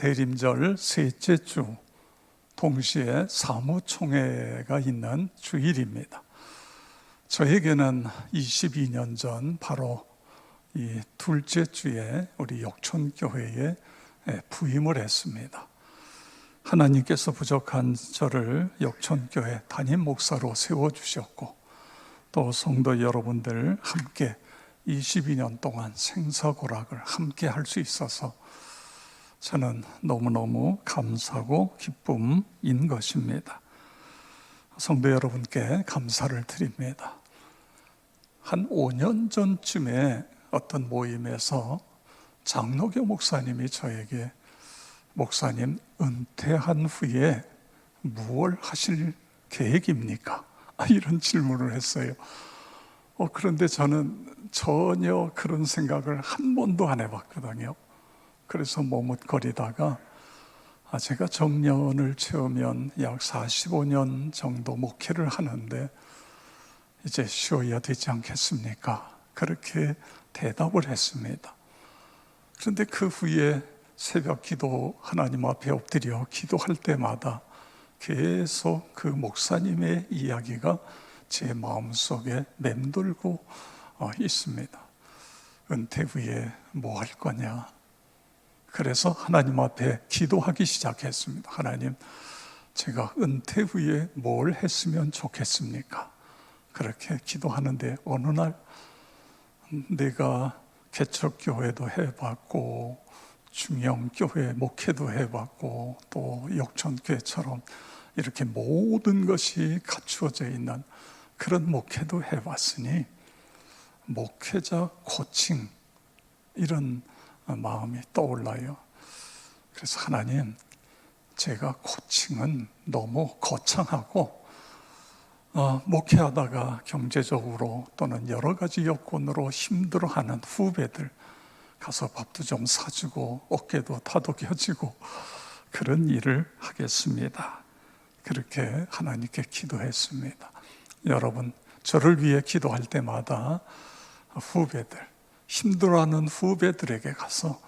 대림절 셋째 주 동시에 사무총회가 있는 주일입니다. 저에게는 22년 전 바로 이 둘째 주에 우리 역촌교회에 부임을 했습니다. 하나님께서 부족한 저를 역촌교회 담임 목사로 세워주셨고 또 성도 여러분들 함께 22년 동안 생사고락을 함께 할 수 있어서 저는 너무너무 감사하고 기쁨인 것입니다. 성도 여러분께 감사를 드립니다. 한 5년 전쯤에 어떤 모임에서 장로교 목사님이 저에게 목사님 은퇴한 후에 무엇 하실 계획입니까? 아, 이런 질문을 했어요. 어, 그런데 저는 전혀 그런 생각을 한 번도 안 해봤거든요. 그래서 머뭇거리다가 아, 제가 정년을 채우면 약 45년 정도 목회를 하는데 이제 쉬어야 되지 않겠습니까? 그렇게 대답을 했습니다. 그런데 그 후에 새벽 기도 하나님 앞에 엎드려 기도할 때마다 계속 그 목사님의 이야기가 제 마음속에 맴돌고 어, 있습니다. 은퇴 후에 뭐 할 거냐? 그래서 하나님 앞에 기도하기 시작했습니다. 하나님, 제가 은퇴 후에 뭘 했으면 좋겠습니까? 그렇게 기도하는데 어느 날 내가 개척교회도 해봤고 중형교회 목회도 해봤고 또 역전교회처럼 이렇게 모든 것이 갖추어져 있는 그런 목회도 해봤으니 목회자 코칭 이런 마음이 떠올라요. 그래서 하나님, 제가 코칭은 너무 거창하고 어, 목회하다가 경제적으로 또는 여러 가지 여건으로 힘들어하는 후배들 가서 밥도 좀 사주고 어깨도 다독여지고 그런 일을 하겠습니다. 그렇게 하나님께 기도했습니다. 여러분, 저를 위해 기도할 때마다 후배들, 힘들어하는 후배들에게 가서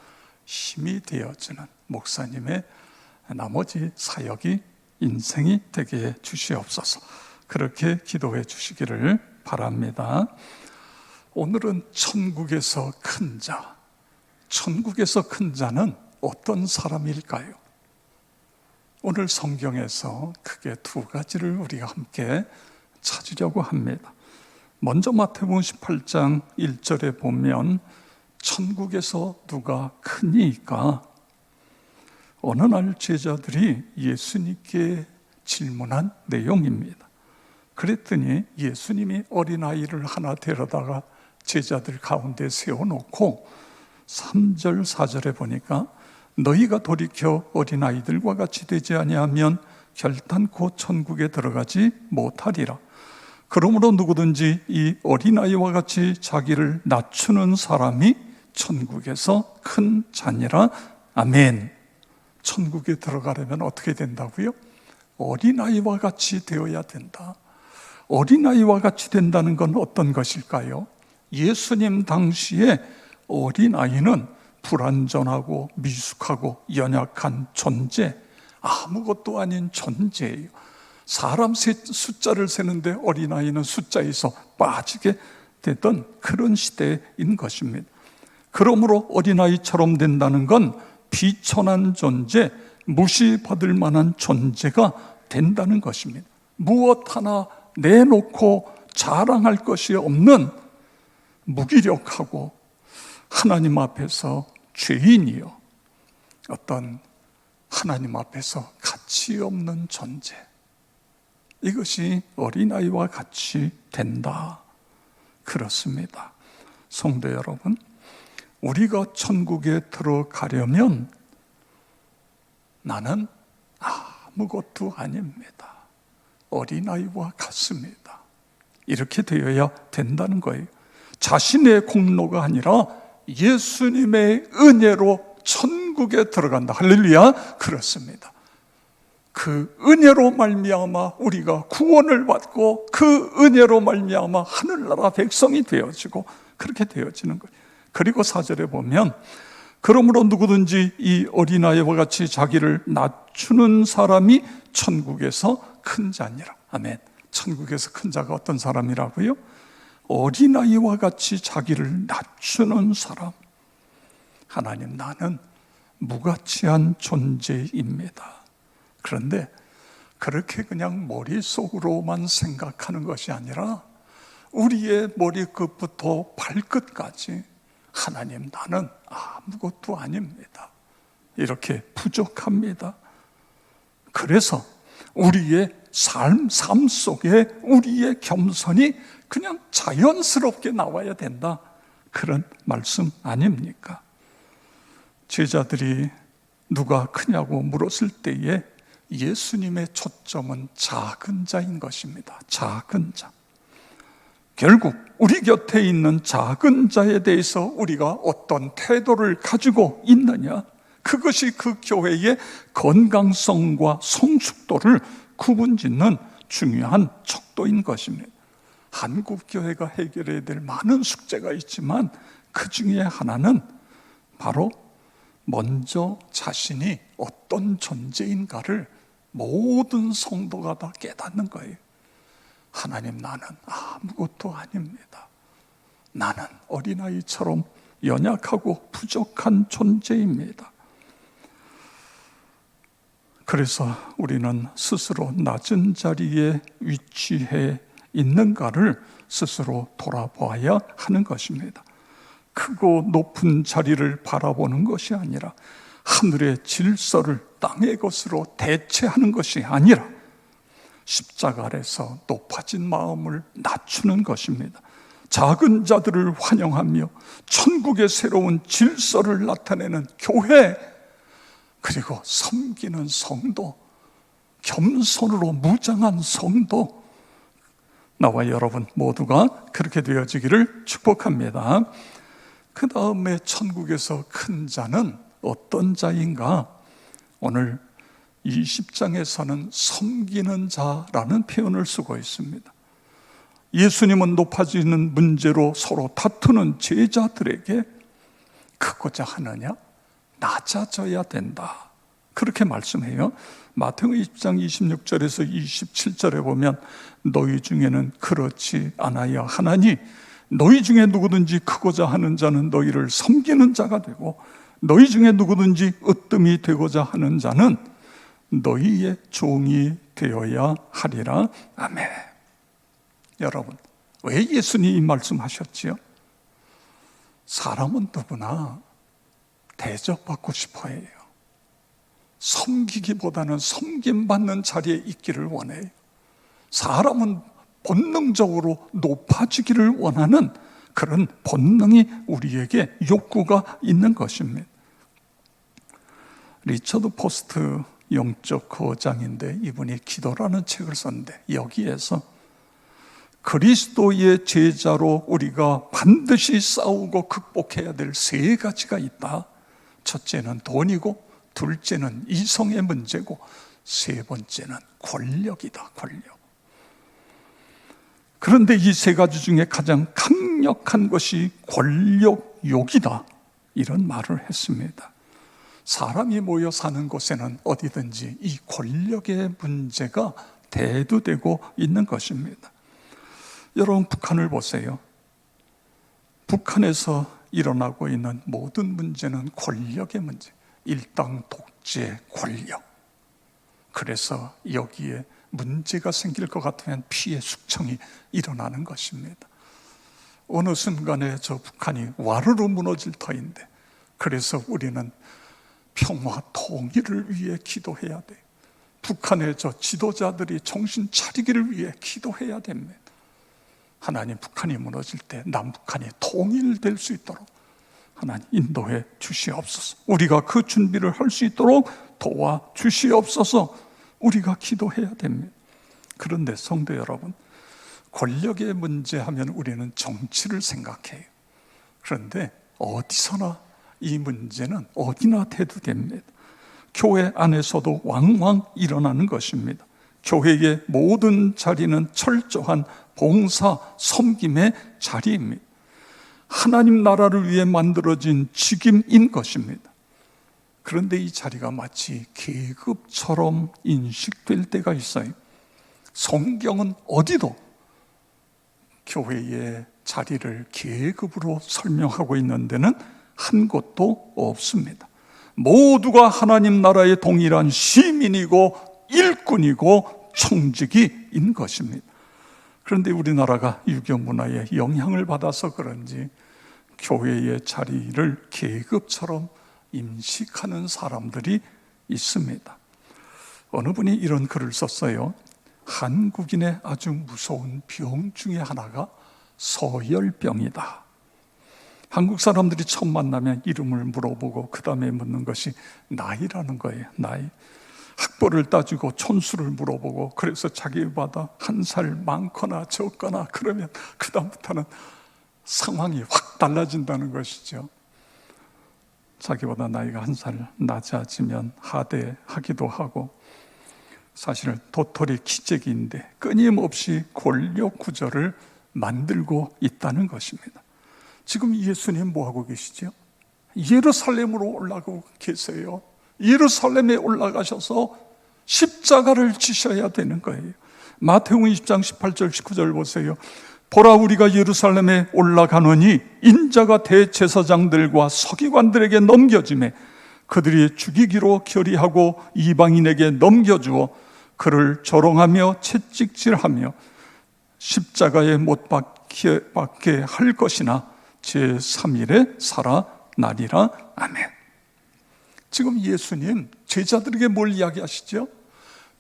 힘이 되어주는 목사님의 나머지 사역이 인생이 되게 해 주시옵소서. 그렇게 기도해 주시기를 바랍니다. 오늘은 천국에서 큰 자, 천국에서 큰 자는 어떤 사람일까요? 오늘 성경에서 크게 두 가지를 우리가 함께 찾으려고 합니다. 먼저 마태복음 18장 1절에 보면 천국에서 누가 크니까 어느 날 제자들이 예수님께 질문한 내용입니다. 그랬더니 예수님이 어린아이를 하나 데려다가 제자들 가운데 세워놓고 3절, 4절에 보니까 너희가 돌이켜 어린아이들과 같이 되지 아니하면 결단코 천국에 들어가지 못하리라. 그러므로 누구든지 이 어린아이와 같이 자기를 낮추는 사람이 천국에서 큰 자니라. 아멘. 천국에 들어가려면 어떻게 된다고요? 어린아이와 같이 되어야 된다. 어린아이와 같이 된다는 건 어떤 것일까요? 예수님 당시에 어린아이는 불완전하고 미숙하고 연약한 존재, 아무것도 아닌 존재예요. 사람 숫자를 세는데 어린아이는 숫자에서 빠지게 되던 그런 시대인 것입니다. 그러므로 어린아이처럼 된다는 건 비천한 존재, 무시받을 만한 존재가 된다는 것입니다. 무엇 하나 내놓고 자랑할 것이 없는 무기력하고 하나님 앞에서 죄인이요. 어떤 하나님 앞에서 가치 없는 존재. 이것이 어린아이와 같이 된다. 그렇습니다. 성도 여러분, 우리가 천국에 들어가려면 나는 아무것도 아닙니다. 어린아이와 같습니다. 이렇게 되어야 된다는 거예요. 자신의 공로가 아니라 예수님의 은혜로 천국에 들어간다. 할렐루야. 그렇습니다. 그 은혜로 말미암아 우리가 구원을 받고 그 은혜로 말미암아 하늘나라 백성이 되어지고 그렇게 되어지는 거예요. 그리고 사절에 보면 그러므로 누구든지 이 어린아이와 같이 자기를 낮추는 사람이 천국에서 큰 자니라. 아멘. 천국에서 큰 자가 어떤 사람이라고요? 어린아이와 같이 자기를 낮추는 사람. 하나님, 나는 무가치한 존재입니다. 그런데 그렇게 그냥 머릿속으로만 생각하는 것이 아니라 우리의 머리끝부터 발끝까지 하나님 나는 아무것도 아닙니다. 이렇게 부족합니다. 그래서 우리의 삶, 삶 속에 우리의 겸손이 그냥 자연스럽게 나와야 된다. 그런 말씀 아닙니까? 제자들이 누가 크냐고 물었을 때에 예수님의 초점은 작은 자인 것입니다. 작은 자. 결국 우리 곁에 있는 작은 자에 대해서 우리가 어떤 태도를 가지고 있느냐, 그것이 그 교회의 건강성과 성숙도를 구분 짓는 중요한 척도인 것입니다. 한국 교회가 해결해야 될 많은 숙제가 있지만 그 중에 하나는 바로 먼저 자신이 어떤 존재인가를 모든 성도가 다 깨닫는 거예요. 하나님 나는 아무것도 아닙니다. 나는 어린아이처럼 연약하고 부족한 존재입니다. 그래서 우리는 스스로 낮은 자리에 위치해 있는가를 스스로 돌아보아야 하는 것입니다. 크고 높은 자리를 바라보는 것이 아니라 하늘의 질서를 땅의 것으로 대체하는 것이 아니라 십자가 아래서 높아진 마음을 낮추는 것입니다. 작은 자들을 환영하며 천국의 새로운 질서를 나타내는 교회 그리고 섬기는 성도 겸손으로 무장한 성도 나와 여러분 모두가 그렇게 되어지기를 축복합니다. 그 다음에 천국에서 큰 자는 어떤 자인가? 오늘 20장에서는 섬기는 자라는 표현을 쓰고 있습니다. 예수님은 높아지는 문제로 서로 다투는 제자들에게 크고자 하느냐? 낮아져야 된다. 그렇게 말씀해요. 마태복 20장 26절에서 27절에 보면 너희 중에는 그렇지 않아야 하나니 너희 중에 누구든지 크고자 하는 자는 너희를 섬기는 자가 되고 너희 중에 누구든지 으뜸이 되고자 하는 자는 너희의 종이 되어야 하리라. 아멘. 여러분, 왜 예수님이 말씀하셨지요? 사람은 누구나 대접받고 싶어 해요. 섬기기보다는 섬김받는 자리에 있기를 원해요. 사람은 본능적으로 높아지기를 원하는 그런 본능이 우리에게 욕구가 있는 것입니다. 리처드 포스트 영적 거장인데 이분이 기도라는 책을 썼는데 여기에서 그리스도의 제자로 우리가 반드시 싸우고 극복해야 될 세 가지가 있다. 첫째는 돈이고, 둘째는 이성의 문제고, 세 번째는 권력이다, 권력. 그런데 이 세 가지 중에 가장 강력한 것이 권력욕이다. 이런 말을 했습니다. 사람이 모여 사는 곳에는 어디든지 이 권력의 문제가 대두되고 있는 것입니다. 여러분, 북한을 보세요. 북한에서 일어나고 있는 모든 문제는 권력의 문제. 일당 독재 권력. 그래서 여기에 문제가 생길 것 같으면 피해 숙청이 일어나는 것입니다. 어느 순간에 저 북한이 와르르 무너질 터인데, 그래서 우리는 평화 통일을 위해 기도해야 돼. 북한의 저 지도자들이 정신 차리기를 위해 기도해야 됩니다. 하나님 북한이 무너질 때 남북한이 통일될 수 있도록 하나님 인도해 주시옵소서. 우리가 그 준비를 할 수 있도록 도와 주시옵소서. 우리가 기도해야 됩니다. 그런데 성도 여러분, 권력의 문제 하면 우리는 정치를 생각해요. 그런데 어디서나 이 문제는 어디나 대두됩니다. 교회 안에서도 왕왕 일어나는 것입니다. 교회의 모든 자리는 철저한 봉사, 섬김의 자리입니다. 하나님 나라를 위해 만들어진 직임인 것입니다. 그런데 이 자리가 마치 계급처럼 인식될 때가 있어요. 성경은 어디도 교회의 자리를 계급으로 설명하고 있는 데는 한 곳도 없습니다. 모두가 하나님 나라의 동일한 시민이고 일꾼이고 청직이인 것입니다. 그런데 우리나라가 유교 문화에 영향을 받아서 그런지 교회의 자리를 계급처럼 인식하는 사람들이 있습니다. 어느 분이 이런 글을 썼어요. 한국인의 아주 무서운 병 중에 하나가 서열병이다. 한국 사람들이 처음 만나면 이름을 물어보고 그 다음에 묻는 것이 나이라는 거예요. 나이. 학벌을 따지고 촌수를 물어보고 그래서 자기보다 한 살 많거나 적거나 그러면 그 다음부터는 상황이 확 달라진다는 것이죠. 자기보다 나이가 한 살 낮아지면 하대하기도 하고 사실은 도토리 기적인데 끊임없이 권력 구조를 만들고 있다는 것입니다. 지금 예수님 뭐 하고 계시죠? 예루살렘으로 올라가고 계세요. 예루살렘에 올라가셔서 십자가를 지셔야 되는 거예요. 마태복음 20장 18절 19절 보세요. 보라 우리가 예루살렘에 올라가노니 인자가 대제사장들과 서기관들에게 넘겨짐에 그들이 죽이기로 결의하고 이방인에게 넘겨주어 그를 조롱하며 채찍질하며 십자가에 못 박게, 할 것이나 제3일에 살아나리라 아멘. 지금 예수님 제자들에게 뭘 이야기하시죠?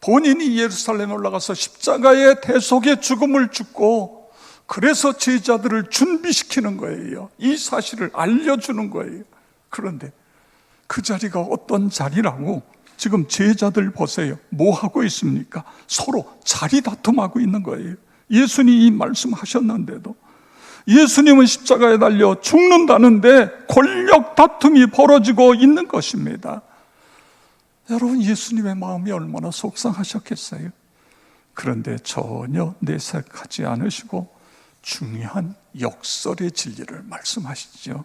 본인이 예루살렘에 올라가서 십자가의 대속의 죽음을 죽고 그래서 제자들을 준비시키는 거예요. 이 사실을 알려주는 거예요. 그런데 그 자리가 어떤 자리라고 지금 제자들 보세요. 뭐 하고 있습니까? 서로 자리 다툼하고 있는 거예요. 예수님이 말씀하셨는데도 예수님은 십자가에 달려 죽는다는데 권력 다툼이 벌어지고 있는 것입니다. 여러분, 예수님의 마음이 얼마나 속상하셨겠어요? 그런데 전혀 내색하지 않으시고 중요한 역설의 진리를 말씀하시죠.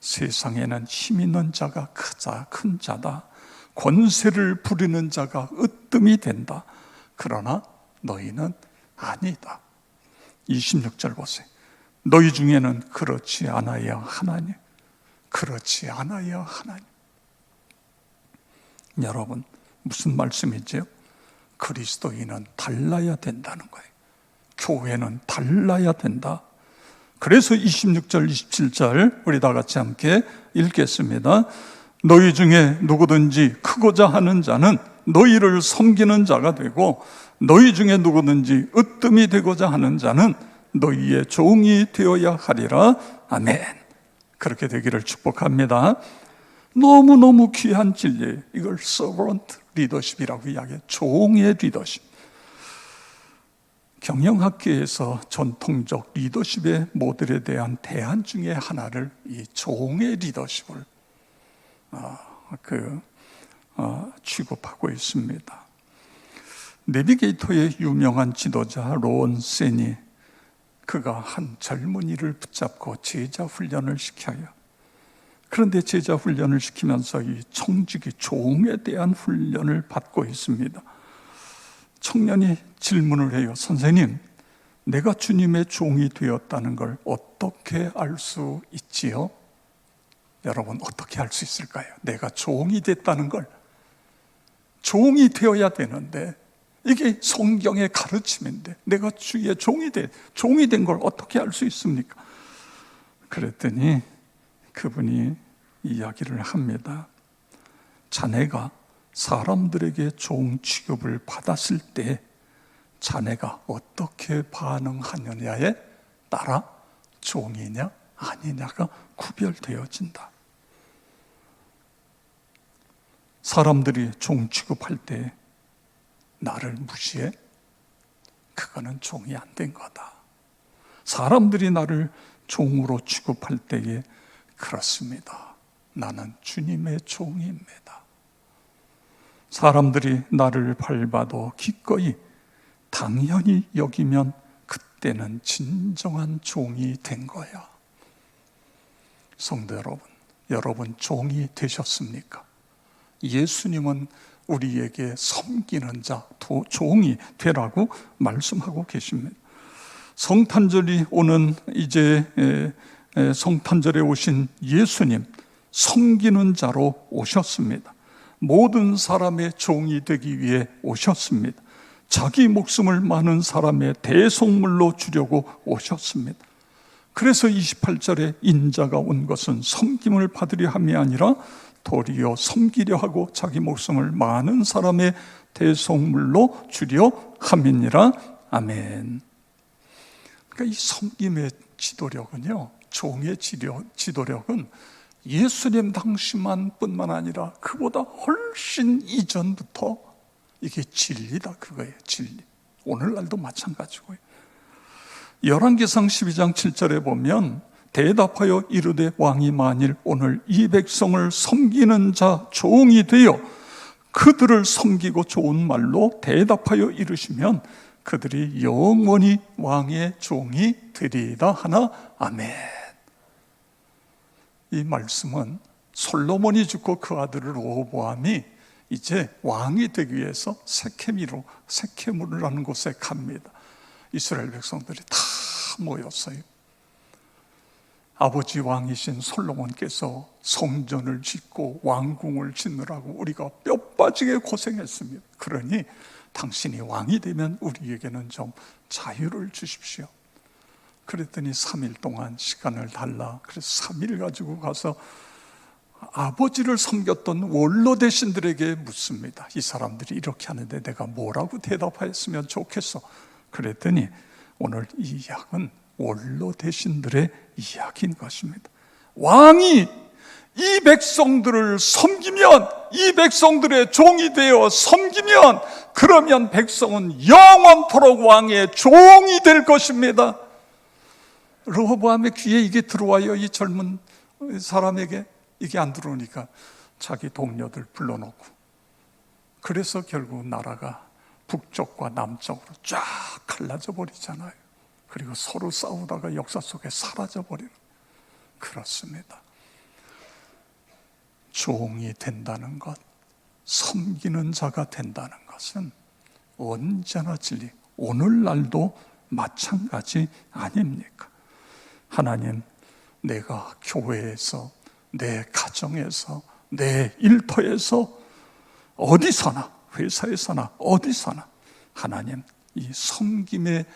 세상에는 힘 있는 자가 크자 큰 자다. 권세를 부리는 자가 으뜸이 된다. 그러나 너희는 아니다. 26절 보세요. 너희 중에는 그렇지 않아야 하나님. 그렇지 않아야 하나님. 여러분, 무슨 말씀이죠? 그리스도인은 달라야 된다는 거예요. 교회는 달라야 된다. 그래서 26절, 27절 우리 다 같이 함께 읽겠습니다. 너희 중에 누구든지 크고자 하는 자는 너희를 섬기는 자가 되고 너희 중에 누구든지 으뜸이 되고자 하는 자는 너희의 종이 되어야 하리라. 아멘. 그렇게 되기를 축복합니다. 너무너무 귀한 진리. 이걸 서번트 리더십이라고 이야기해. 종의 리더십. 경영학계에서 전통적 리더십의 모델에 대한 대안 중에 하나를 이 종의 리더십을 어, 그 어, 취급하고 있습니다. 내비게이터의 유명한 지도자 론 세니 그가 한 젊은이를 붙잡고 제자 훈련을 시켜요. 그런데 제자 훈련을 시키면서 이 청직이 종에 대한 훈련을 받고 있습니다. 청년이 질문을 해요. 선생님, 내가 주님의 종이 되었다는 걸 어떻게 알 수 있지요? 여러분, 어떻게 알 수 있을까요? 내가 종이 됐다는 걸. 종이 되어야 되는데, 이게 성경의 가르침인데, 내가 주의 종이 돼, 종이 된 걸 어떻게 알 수 있습니까? 그랬더니 그분이 이야기를 합니다. 자네가 사람들에게 종 취급을 받았을 때 자네가 어떻게 반응하느냐에 따라 종이냐 아니냐가 구별되어진다. 사람들이 종 취급할 때 나를 무시해? 그거는 종이 안 된 거다. 사람들이 나를 종으로 취급할 때에 그렇습니다. 나는 주님의 종입니다. 사람들이 나를 밟아도 기꺼이 당연히 여기면 그때는 진정한 종이 된 거야. 성도 여러분, 여러분 종이 되셨습니까? 예수님은 우리에게 섬기는 자, 도- 종이 되라고 말씀하고 계십니다. 성탄절이 오는 이제 성탄절에 오신 예수님 섬기는 자로 오셨습니다. 모든 사람의 종이 되기 위해 오셨습니다. 자기 목숨을 많은 사람의 대속물로 주려고 오셨습니다. 그래서 28절에 인자가 온 것은 섬김을 받으려 함이 아니라 도리어 섬기려 하고 자기 목숨을 많은 사람의 대속물로 주려 함이니라. 아멘. 그러니까 이 섬김의 지도력은요, 종의 지도, 지도력은 예수님 당시만 뿐만 아니라 그보다 훨씬 이전부터 이게 진리다 그거예요, 진리. 오늘날도 마찬가지고요. 열왕기상 12장 7절에 보면 대답하여 이르되 왕이 만일 오늘 이 백성을 섬기는 자 종이 되어 그들을 섬기고 좋은 말로 대답하여 이르시면 그들이 영원히 왕의 종이 되리이다 하나 아멘. 이 말씀은 솔로몬이 죽고 그 아들 로보암이 이제 왕이 되기 위해서 세케미로 세케무라는 곳에 갑니다. 이스라엘 백성들이 다 모였어요. 아버지 왕이신 솔로몬께서 성전을 짓고 왕궁을 짓느라고 우리가 뼈 빠지게 고생했습니다. 그러니 당신이 왕이 되면 우리에게는 좀 자유를 주십시오. 그랬더니 3일 동안 시간을 달라. 그래서 3일 가지고 가서 아버지를 섬겼던 원로 대신들에게 묻습니다. 이 사람들이 이렇게 하는데 내가 뭐라고 대답했으면 좋겠어? 그랬더니 오늘 이 이야기는 원로 대신들의 이야기인 것입니다. 왕이 이 백성들을 섬기면 이 백성들의 종이 되어 섬기면 그러면 백성은 영원토록 왕의 종이 될 것입니다. 르호보암의 귀에 이게 들어와요. 이 젊은 사람에게 이게 안 들어오니까 자기 동료들 불러놓고 그래서 결국 나라가 북쪽과 남쪽으로 쫙 갈라져 버리잖아요. 그리고 서로 싸우다가 역사 속에 사라져 버리는 그렇습니다. 종이 된다는 것, 섬기는 자가 된다는 것은 언제나 진리, 오늘날도 마찬가지 아닙니까? 하나님, 내가 교회에서, 내 가정에서, 내 일터에서, 어디서나, 회사에서나, 어디서나, 하나님, 이 섬김의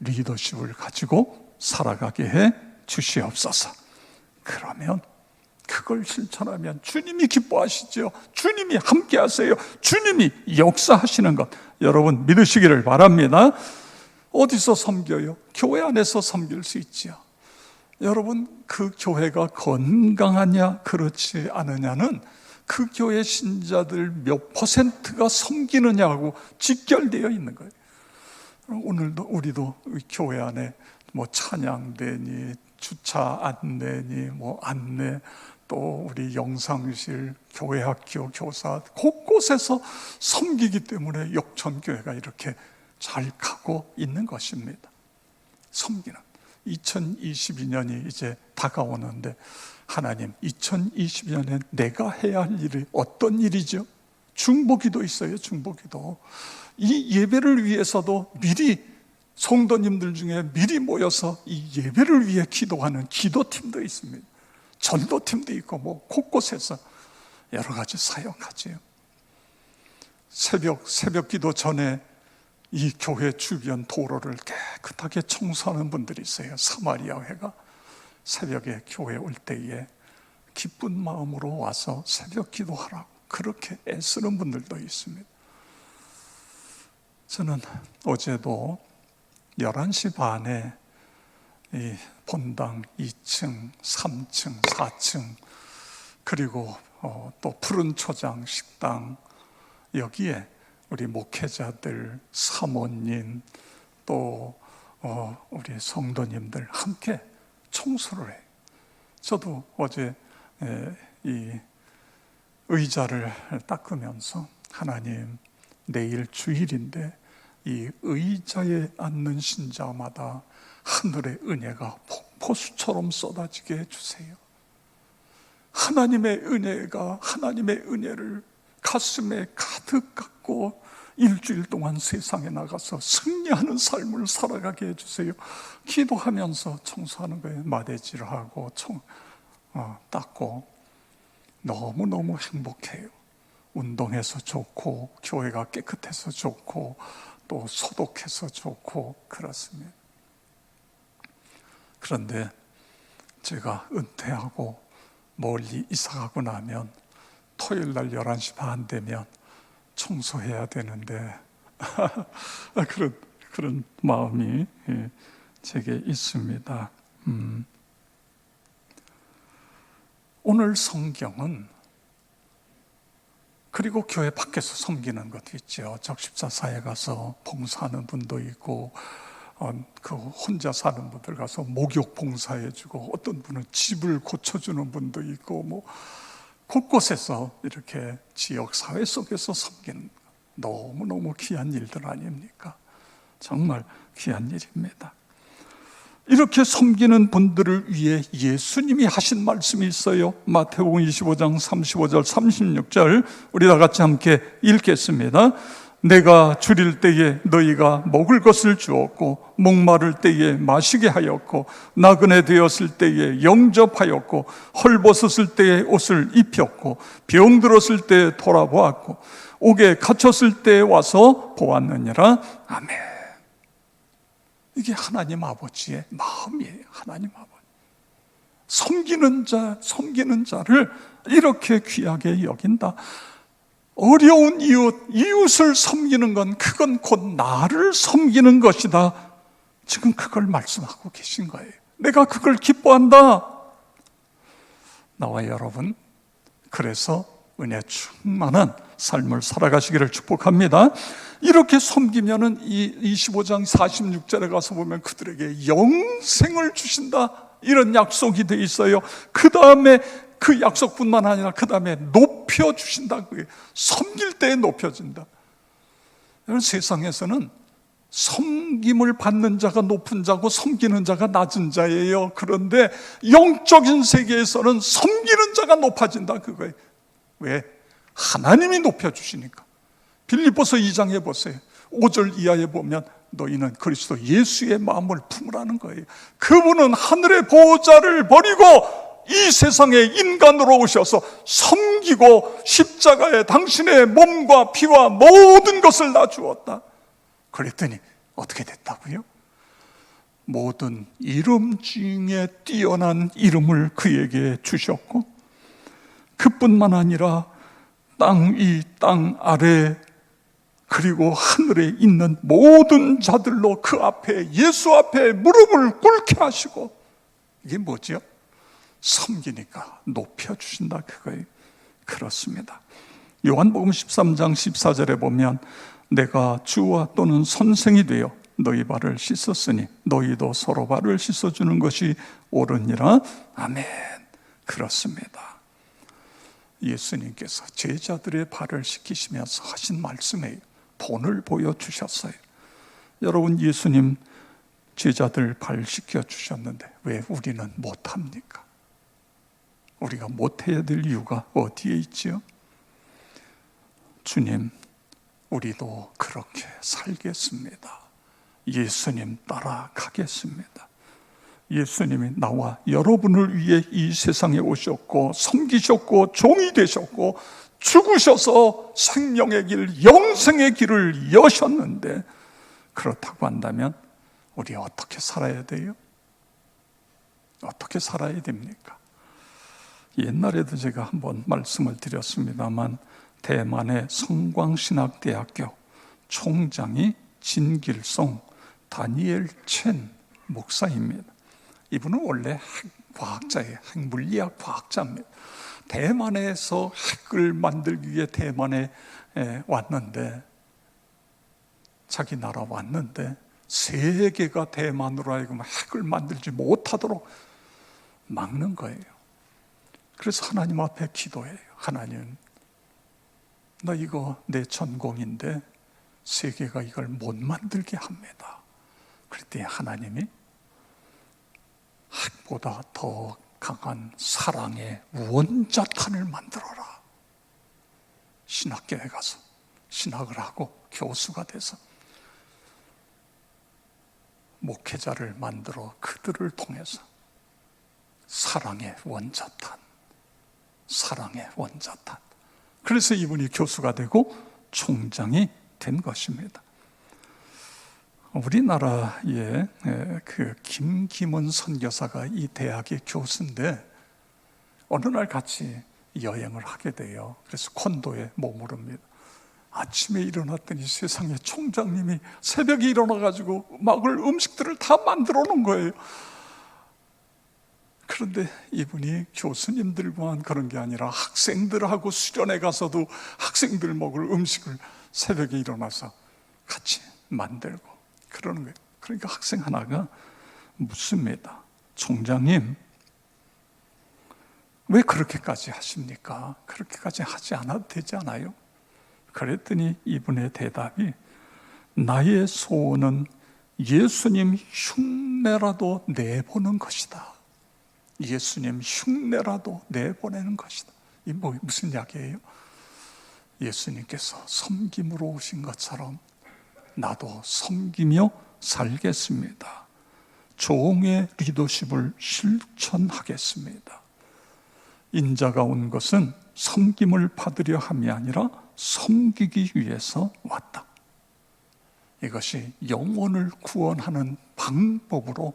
리더십을 가지고 살아가게 해 주시옵소서. 그러면 그걸 실천하면 주님이 기뻐하시죠. 주님이 함께 하세요. 주님이 역사하시는 것 여러분 믿으시기를 바랍니다. 어디서 섬겨요? 교회 안에서 섬길 수 있지요. 여러분 그 교회가 건강하냐 그렇지 않느냐는 그 교회 신자들 몇 퍼센트가 섬기느냐하고 직결되어 있는 거예요. 오늘도 우리도 교회 안에 뭐 찬양대니 주차 안내니 뭐 안내 또 우리 영상실 교회 학교 교사 곳곳에서 섬기기 때문에 역천 교회가 이렇게 잘 가고 있는 것입니다. 섬기는 2022년이 이제 다가오는데 하나님 2022년에 내가 해야 할 일이 어떤 일이죠? 중보기도 있어요. 중보기도 이 예배를 위해서도 미리 성도님들 중에 미리 모여서 이 예배를 위해 기도하는 기도팀도 있습니다. 전도팀도 있고 뭐 곳곳에서 여러 가지 사역하지요. 새벽 새벽 기도 전에 이 교회 주변 도로를 깨끗하게 청소하는 분들이 있어요. 사마리아 회가 새벽에 교회 올 때에 기쁜 마음으로 와서 새벽 기도하라고 그렇게 애쓰는 분들도 있습니다. 저는 어제도 11시 반에 이 본당 2층, 3층, 4층 그리고 어, 또 푸른 초장 식당 여기에 우리 목회자들, 사모님 또 어, 우리 성도님들 함께 청소를 해. 저도 어제 에, 이 의자를 닦으면서 하나님 내일 주일인데 이 의자에 앉는 신자마다 하늘의 은혜가 폭포수처럼 쏟아지게 해주세요. 하나님의 은혜가 하나님의 은혜를 가슴에 가득 갖고 일주일 동안 세상에 나가서 승리하는 삶을 살아가게 해주세요. 기도하면서 청소하는 거예요. 마대질하고 청, 어, 닦고 너무너무 행복해요. 운동해서 좋고 교회가 깨끗해서 좋고 또 소독해서 좋고 그렇습니다. 그런데 제가 은퇴하고 멀리 이사가고 나면 토요일 날 11시 반 되면 청소해야 되는데 그런 그런 마음이 예, 제게 있습니다. 음. 오늘 성경은 그리고 교회 밖에서 섬기는 것도 있죠. 적십자사에 가서 봉사하는 분도 있고, 어, 그 혼자 사는 분들 가서 목욕 봉사해주고, 어떤 분은 집을 고쳐주는 분도 있고, 뭐 곳곳에서 이렇게 지역 사회 속에서 섬기는 너무 너무 귀한 일들 아닙니까? 정말 귀한 일입니다. 이렇게 섬기는 분들을 위해 예수님이 하신 말씀이 있어요. 마태복음 25장 35절 36절 우리 다 같이 함께 읽겠습니다. 내가 줄일 때에 너희가 먹을 것을 주었고 목마를 때에 마시게 하였고 나그네 되었을 때에 영접하였고 헐벗었을 때에 옷을 입혔고 병 들었을 때에 돌아보았고 옥에 갇혔을 때에 와서 보았느니라 아멘. 이게 하나님 아버지의 마음이에요. 하나님 아버지. 섬기는 자, 섬기는 자를 이렇게 귀하게 여긴다. 어려운 이웃, 이웃을 섬기는 건 그건 곧 나를 섬기는 것이다. 지금 그걸 말씀하고 계신 거예요. 내가 그걸 기뻐한다. 나와 여러분, 그래서 은혜 충만한 삶을 살아가시기를 축복합니다. 이렇게 섬기면은 이 25장 46절에 가서 보면 그들에게 영생을 주신다. 이런 약속이 돼 있어요. 그 다음에 그 약속뿐만 아니라 그 다음에 높여 주신다. 그게 섬길 때 높여진다. 세상에서는 섬김을 받는 자가 높은 자고 섬기는 자가 낮은 자예요. 그런데 영적인 세계에서는 섬기는 자가 높아진다 그거예요. 왜? 하나님이 높여 주시니까. 빌립보서 2장에 보세요. 5절 이하에 보면 너희는 그리스도 예수의 마음을 품으라는 거예요. 그분은 하늘의 보호자를 버리고 이 세상에 인간으로 오셔서 섬기고 십자가에 당신의 몸과 피와 모든 것을 다 주었다. 그랬더니 어떻게 됐다고요? 모든 이름 중에 뛰어난 이름을 그에게 주셨고 그뿐만 아니라 땅 위, 땅 아래 그리고 하늘에 있는 모든 자들로 그 앞에 예수 앞에 무릎을 꿇게 하시고 이게 뭐죠? 섬기니까 높여 주신다 그거예요. 그렇습니다. 요한복음 13장 14절에 보면 내가 주와 또는 선생이 되어 너희 발을 씻었으니 너희도 서로 발을 씻어 주는 것이 옳으니라. 아멘. 그렇습니다. 예수님께서 제자들의 발을 씻기시면서 하신 말씀이에요. 본을 보여주셨어요. 여러분, 예수님 제자들 발 씻겨 주셨는데 왜 우리는 못합니까? 우리가 못해야 될 이유가 어디에 있지요? 주님, 우리도 그렇게 살겠습니다. 예수님 따라가겠습니다. 예수님이 나와 여러분을 위해 이 세상에 오셨고, 섬기셨고, 종이 되셨고, 죽으셔서 생명의 길, 영생의 길을 여셨는데 그렇다고 한다면 우리 어떻게 살아야 돼요? 어떻게 살아야 됩니까? 옛날에도 제가 한번 말씀을 드렸습니다만 대만의 성광신학대학교 총장이 진길송 다니엘 첸 목사입니다. 이분은 원래 과학자예요. 핵물리학 과학자입니다. 대만에서 핵을 만들기 위해 대만에 왔는데 자기 나라 왔는데 세계가 대만으로 하여금 핵을 만들지 못하도록 막는 거예요. 그래서 하나님 앞에 기도해요. 하나님, 나 이거 내 전공인데 세계가 이걸 못 만들게 합니다. 그랬더니 하나님이 핵보다 더 강한 사랑의 원자탄을 만들어라. 신학교에 가서 신학을 하고 교수가 돼서 목회자를 만들어 그들을 통해서 사랑의 원자탄, 사랑의 원자탄. 그래서 이분이 교수가 되고 총장이 된 것입니다. 우리나라의 그 김기문 선교사가 이 대학의 교수인데 어느 날 같이 여행을 하게 돼요. 그래서 콘도에 머무릅니다. 아침에 일어났더니 세상에 총장님이 새벽에 일어나가지고 막을 음식들을 다 만들어 놓은 거예요. 그런데 이분이 교수님들만 그런 게 아니라 학생들하고 수련회 가서도 학생들 먹을 음식을 새벽에 일어나서 같이 만들고 그러는 거예요. 그러니까 학생 하나가 묻습니다. 총장님, 왜 그렇게까지 하십니까? 그렇게까지 하지 않아도 되지 않아요? 그랬더니 이분의 대답이 나의 소원은 예수님 흉내라도 내보는 것이다. 예수님 흉내라도 내보내는 것이다. 이 뭐 무슨 이야기예요? 예수님께서 섬김으로 오신 것처럼 나도 섬기며 살겠습니다. 종의 리더십을 실천하겠습니다. 인자가 온 것은 섬김을 받으려 함이 아니라 섬기기 위해서 왔다. 이것이 영혼을 구원하는 방법으로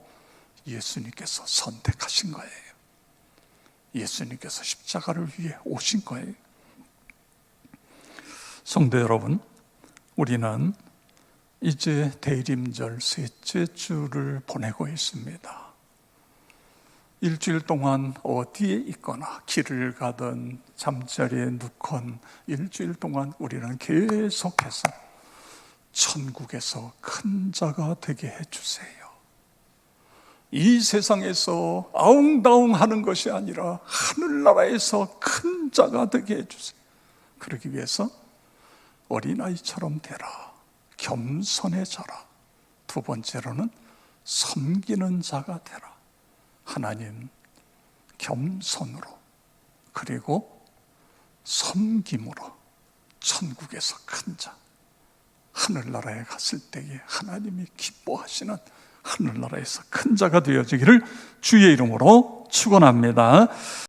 예수님께서 선택하신 거예요. 예수님께서 십자가를 위해 오신 거예요. 성도 여러분, 우리는 이제 대림절 셋째 주를 보내고 있습니다. 일주일 동안 어디에 있거나 길을 가든 잠자리에 눕건 일주일 동안 우리는 계속해서 천국에서 큰 자가 되게 해주세요. 이 세상에서 아웅다웅 하는 것이 아니라 하늘나라에서 큰 자가 되게 해주세요. 그러기 위해서 어린아이처럼 되라. 겸손해져라. 두 번째로는 섬기는 자가 되라. 하나님 겸손으로 그리고 섬김으로 천국에서 큰 자, 하늘나라에 갔을 때에 하나님이 기뻐하시는 하늘나라에서 큰 자가 되어지기를 주의 이름으로 축원합니다.